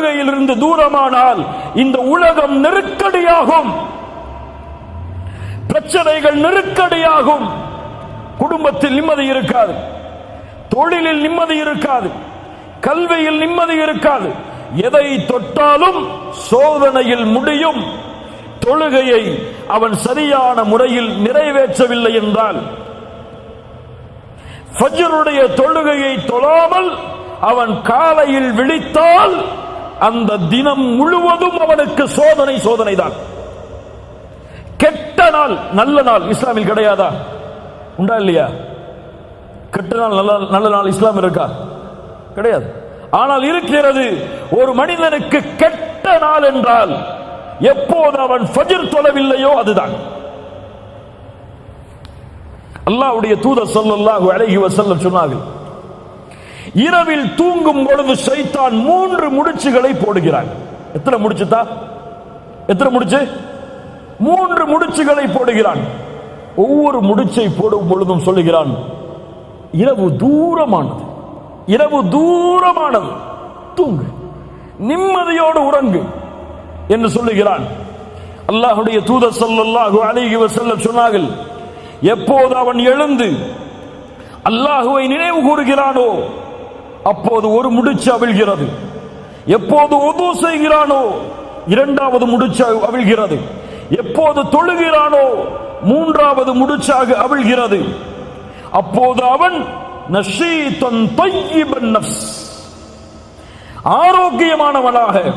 தொழுகையிலிருந்து தூரமானால் இந்த உலகம் நெருக்கடியாகும். பிரச்சனைகள் நெருக்கடியாகும். குடும்பத்தில் நிம்மதி இருக்காது. தொழிலில் நிம்மதி இருக்காது. கல்வியில் நிம்மதி இருக்காது. எதை தொட்டாலும் சோதனையில் முடியும். தொழுகையை அவன் சரியான முறையில் நிறைவேற்றவில்லை என்றால் ஃபஜ்ருடைய தொழுகையை தொழாமல் அவன் காலையில் விழித்தால் அந்த தினம் முழுவதும் அவனுக்கு சோதனை சோதனை தான். கெட்ட நாள் நல்ல நாள் இஸ்லாமில் கிடையாதா? உண்டா இல்லையா? கெட்ட நாள் நல்ல நல்ல நாள் இஸ்லாம் இருக்கா? கிடையாது. ஆனால் இருக்கிறது ஒரு மனிதனுக்கு கெட்ட நாள் என்றால் எப்போது அவன் ஃபஜிர் தொழவில்லையோ அதுதான். அல்லாஹ்வுடைய தூதர் சொல்லல்லாஹு அலைஹி வஸல்லம் சொன்னார்கள் இரவில் தூங்கும் பொழுது சைத்தான் மூன்று முடிச்சுகளை போடுகிறான். எத்தனை முடிச்சுதா எத்தனை முடிச்சு? மூன்று முடிச்சுகளை போடுகிறான். ஒவ்வொரு முடிச்சை போடும் பொழுதும் சொல்லுகிறான் இரவு தூரமானது இரவு தூரமானது தூங்கு நிம்மதியோடு உறங்கு என்று சொல்லுகிறான். அல்லாஹுடைய தூத ஸல்லல்லாஹு அழகி செல்ல சொன்னார்கள் எப்போது அவன் எழுந்து அல்லாஹுவை நினைவு கூறுகிறானோ அப்போது ஒரு முடிச்சு அவிழ்கிறது. எப்போது உது செய்கிறானோ இரண்டாவது முடிச்சு அவிழ்கிறது. எப்போது தொழுகிறானோ மூன்றாவது முடிச்சாக அவிழ்கிறது. அப்போது அவன் ஆரோக்கியமானவனாக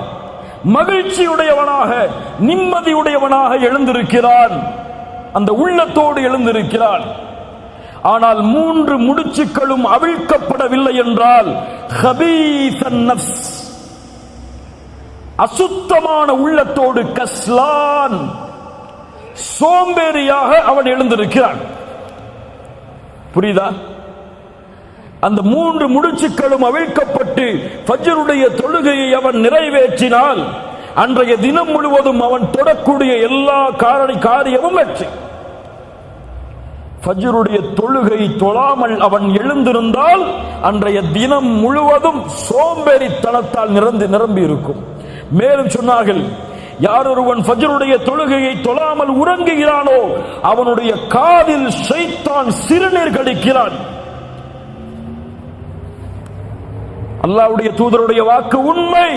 மகிழ்ச்சியுடையவனாக நிம்மதியுடையவனாக எழுந்திருக்கிறான். அந்த உள்ளத்தோடு எழுந்திருக்கிறான். ஆனால் மூன்று முடிச்சுக்களும் அவிழ்க்கப்படவில்லை என்றால் அசுத்தமான உள்ளத்தோடு கஸ்லான் சோம்பேறியாக அவன் எழுந்திருக்கிறான். புரியுதா? அந்த மூன்று முடிச்சுக்களும் அவிழ்க்கப்பட்டு ஃபஜ்ருடைய தொழுகையை அவன் நிறைவேற்றினால் அன்றைய தினம் முழுவதும் அவன் தொடக்கூடிய எல்லா காரணி காரியமும் வெற்றி. ஃபஜ்ருடைய தொழுகை தொழாமல் அவன் எழுந்திருந்தால் அன்றைய தினம் முழுவதும் சோம்பேறித்தனத்தால் நிரம்பி நிரம்பி இருக்கும். மேலும் சொன்னார்கள் யார் ஒருவன் ஃபஜ்ருடைய தொழுகையை தொழாமல் உறங்குகிறானோ அவனுடைய காதில் சைத்தான் சிறுநீர் கடிக்கிறான். அல்லாஹ்வுடைய தூதருடைய வாக்கு உண்மை.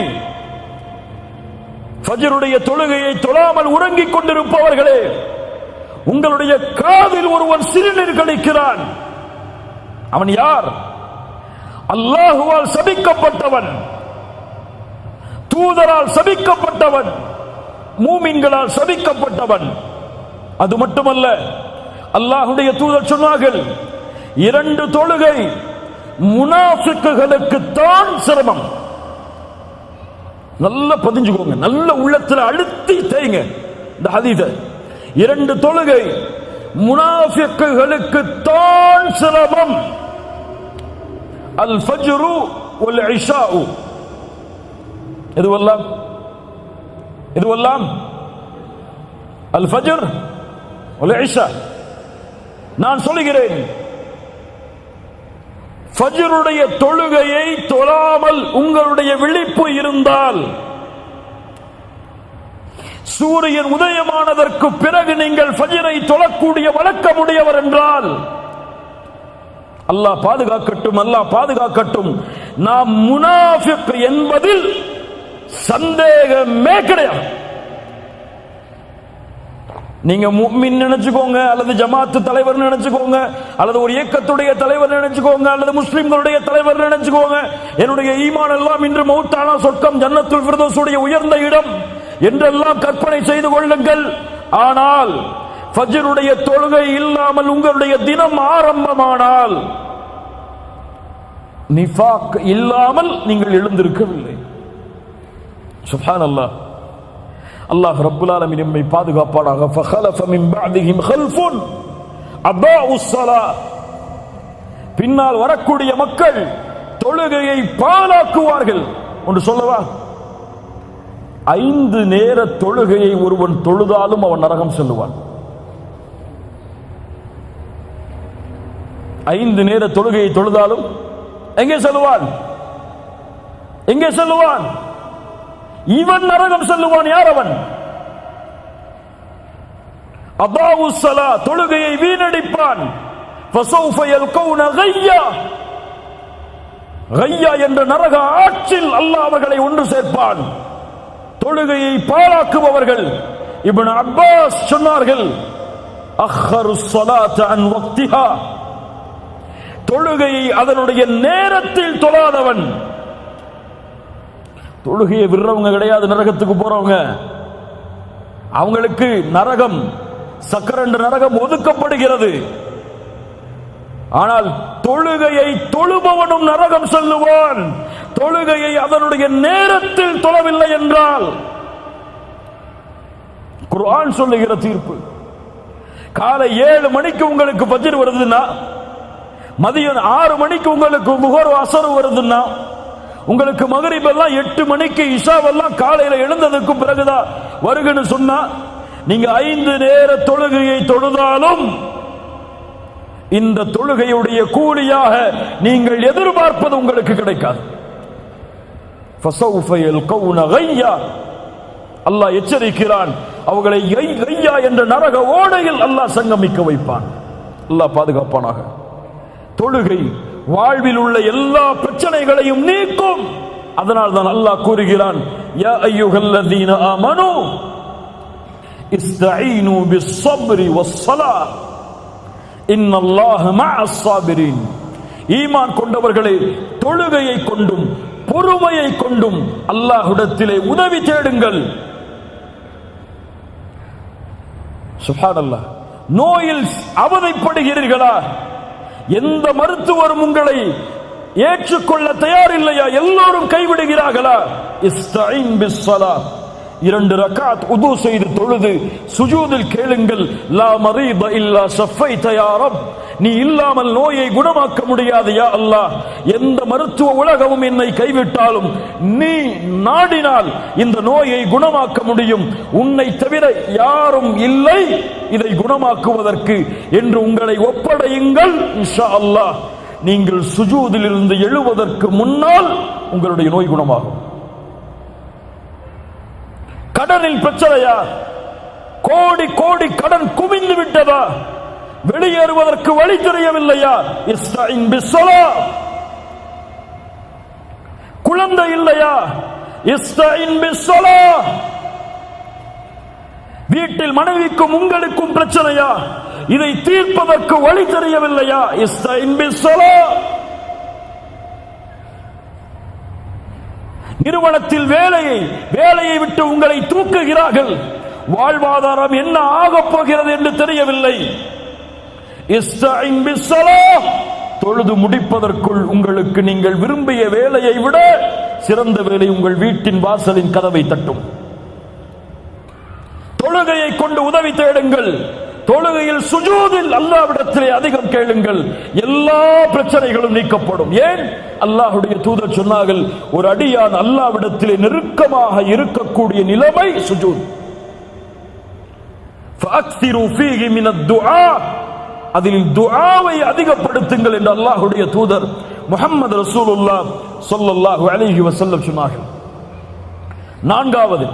ஃபஜ்ருடைய தொழுகையை தொழாமல் உறங்கிக் கொண்டிருப்பவர்களே உங்களுடைய காதில் ஒருவன் சிறுநீர் கழிக்கிறான். அவன் யார்? அல்லாஹுவால் சபிக்கப்பட்டவன். தூதரால் சபிக்கப்பட்டவன். மூமின்களால் சபிக்கப்பட்டவன். அது மட்டுமல்ல அல்லாஹுடைய தூதர் சொன்னார்கள் இரண்டு தொழுகை முனாஃபிக்குகளுக்கு தான் சிரமம். நல்ல பதிஞ்சுக்கோங்க நல்ல உள்ளத்துல அழுத்தி தேய்ங்க. இந்த ஹதீதை இரண்டு தொழுகை. முனாஃபிக்குகளுக்கு தான் சிரமம். அல் ஃபஜ்ரு வல் இஷாஉ எதுவெல்லாம்? எதுவெல்லாம்? அல் ஃபஜ்ர் வல் இஷா நான் சொல்லுகிறேன். ஃபஜ்ருடைய தொழுகையை தொழாமல் உங்களுடைய விழிப்பு இருந்தால் சூரியன் உதயமானதற்கு பிறகு நீங்கள் ஃபஜ்ரை தொழக்கூடிய வழக்கமுடையவர் என்றால் அல்லாஹ் பாதுகாக்கட்டும் அல்லாஹ் பாதுகாக்கட்டும். நாம் முனாஃபிக் என்பதில் சந்தேகமே கிடையாது. நீங்க முக்மின் நினைச்சுக்கோங்க அல்லது ஜமாத்து தலைவர் நினைச்சுக்கோங்க அல்லது ஒரு இயக்கத்துடைய தலைவர் நினைச்சுக்கோங்க அல்லது முஸ்லிம்களுடைய தலைவர் நினைச்சுக்கோங்க. என்னுடைய ஈமான் எல்லாம் இன்று மௌத்தானா சொர்க்கம் ஜன்னத்துல் பிரதோசுடைய உயர்ந்த இடம். என்றெல்லாம் கற்பனை செய்து கொள்ளுங்கள். ஆனால் ஃபஜ்ருடைய தொழுகை இல்லாமல் உங்களுடைய தினம் ஆரம்பமானால் நிஃபாக் இல்லாமல் நீங்கள் எழுந்திருக்கவில்லை. சுபான் அல்லாஹ் அல்லாஹ் ரப்புல் ஆலமீன் நம்மை பாதுகாப்பானாக. ஃபஹலஃப மின் பஅதிஹிம் ஹல்ஃபுன் அதாஉஸ் ஸலா. பின்னால் வரக்கூடிய மக்கள் தொழுகையை பாழாக்குவார்கள். ஒன்று சொல்லவா? ஐந்து நேர தொழுகையை ஒருவன் தொழுதாலும் அவன் நரகம் செல்லுவான். ஐந்து நேர தொழுகையை தொழுதாலும் எங்கே செல்லுவான்? எங்கே செல்லுவான்? இவன் நரகம் செல்லுவான் யார் அவன்? அபாவுசலா தொழுகையை வீணடிப்பான். ஐயா என்ற நரக ஆட்சியில் அல்லாஹ் அவர்களை ஒன்று சேர்ப்பான். தொழுகையை பாழாக்குபவர்கள். இப்னு அப்பாஸ் சொன்னார்கள் அஹ்ஹரு ஸலாத அன் வக்திஹா. தொழுகையை அதனுடைய நேரத்தில் தொழாதவன். தொழுகையை விடுறவங்க கிடையாது நரகத்துக்கு போறவங்க. அவங்களுக்கு நரகம் சக்கரண்டு நரகம் ஒதுக்கப்படுகிறது. ஆனால் தொழுகையை தொழுபவனும் நரகம் சொல்லுவான். தொழுகையை அதனுடைய நேரத்தில் தொழவில்லை என்றால் குர்ஆன் சொல்லுகிற தீர்ப்பு. காலை ஏழு மணிக்கு உங்களுக்கு பதில் வருதுன்னா மதியம் ஆறு மணிக்கு உங்களுக்கு முகர் அசர் வருதுன்னா உங்களுக்கு மகரிபெல்லாம் எட்டு மணிக்கு இஷாவெல்லாம் காலையில் எழுந்ததுக்கு பிறகுதான் வருகன்னு சொன்னா நீங்க ஐந்து நேர தொழுகையை தொழுதாலும் இந்த தொழுகையுடைய கூலியாக நீங்கள் எதிர்பார்ப்பது உங்களுக்கு கிடைக்காது. அல்லாஹ் எச்சரிக்கிறான். அவர்களை கை- என்ற நரக ஓடையில் அல்லாஹ் சங்கமிக்க வைப்பான். அல்லாஹ் பாதுகாப்பானாக. தொழுகை வாழ்வில் உள்ள எல்லா பிரச்சனைகளையும் நீக்கும். அதனால் தான் அல்லாஹ் கூறுகிறான் யா அய்யுஹல்லதீன ஆமனு இஸ்தஈனு பிஸ்ஸப்ரி வஸ்ஸலாஹ் இன்னல்லாஹ மஅஸ் ஈமான் கொண்டவர்களே தொழுகையை கொண்டும் பொறுமையை கொண்டும் அல்லாஹுடத்திலே உதவி தேடுங்கள். சுப்ஹானல்லாஹ் நோயில் அவதைப்படுகிறீர்களா? எந்த மருத்துவரும் உங்களை ஏற்றுக்கொள்ள தயாரில்லையா? எல்லோரும் கைவிடுகிறார்களா? இஸ்தஈன் பிஸ்ஸலாத். இரண்டு ரக்காத் உது செய்து தொழுது சுஜூதில் கேளுங்கள் லா மரீப இல்லா சஃபை தயாரம் நீ இல்லாமல் நோயை குணமாக்க முடியாது யா அல்லாஹ். எந்த மருத்துவ உலகமும் என்னை கைவிட்டாலும் நீ நாடினால் இந்த நோயை குணமாக்க முடியும். உன்னை தவிர யாரும் இல்லை இதை குணமாக்குவதற்கு என்று உங்களை ஒப்படையுங்கள் இன்ஷா அல்லாஹ். நீங்கள் சுஜூதில் இருந்து எழுவதற்கு முன்னால் உங்களுடைய நோய் குணமாகும். கடனில் பிரச்சனையா? கோடி கோடி கடன் குவிந்து விட்டதா? வெளியேறுவதற்கு வழி தெரியவில்லையா? குழந்தை இல்லையா? வீட்டில் மனைவிக்கும் உங்களுக்கும் பிரச்சனையா? இதை தீர்ப்பதற்கு வழி தெரியவில்லையா? இஸ்தாயின் பிஸ்ஸலா. நிறுவனத்தில் வேலையை வேலையை விட்டு உங்களை தூக்குகிறார்கள். வாழ்வாதாரம் என்ன ஆகப் போகிறது என்று தெரியவில்லை. தொழுது முடிப்பதற்குள் உங்களுக்கு நீங்கள் விரும்பிய வேலையை விட சிறந்த வேலை உங்கள் வீட்டின் வாசலின் கதவை தட்டும். தொழுகையை கொண்டு உதவி தேடுங்கள். தொழுகையில் சுஜூதில் அல்லாவிடத்திலே அதிகம் கேளுங்கள். எல்லா பிரச்சனைகளும் நீக்கப்படும். ஏன்? அல்லாஹுடைய தூதர் சொன்னார்கள் ஒரு அடியான் அல்லாவிடத்திலே நெருக்கமாக இருக்கக்கூடிய நிலைமை சுஜூத். அதில் துஆவை அதிகப்படுத்துங்கள் என்று அல்லாஹுடைய தூதர் முகமது ரசூலுல்லா சொல்லல்லாஹு அலிஹி வசல்லம் சொன்னார்கள். நான்காவது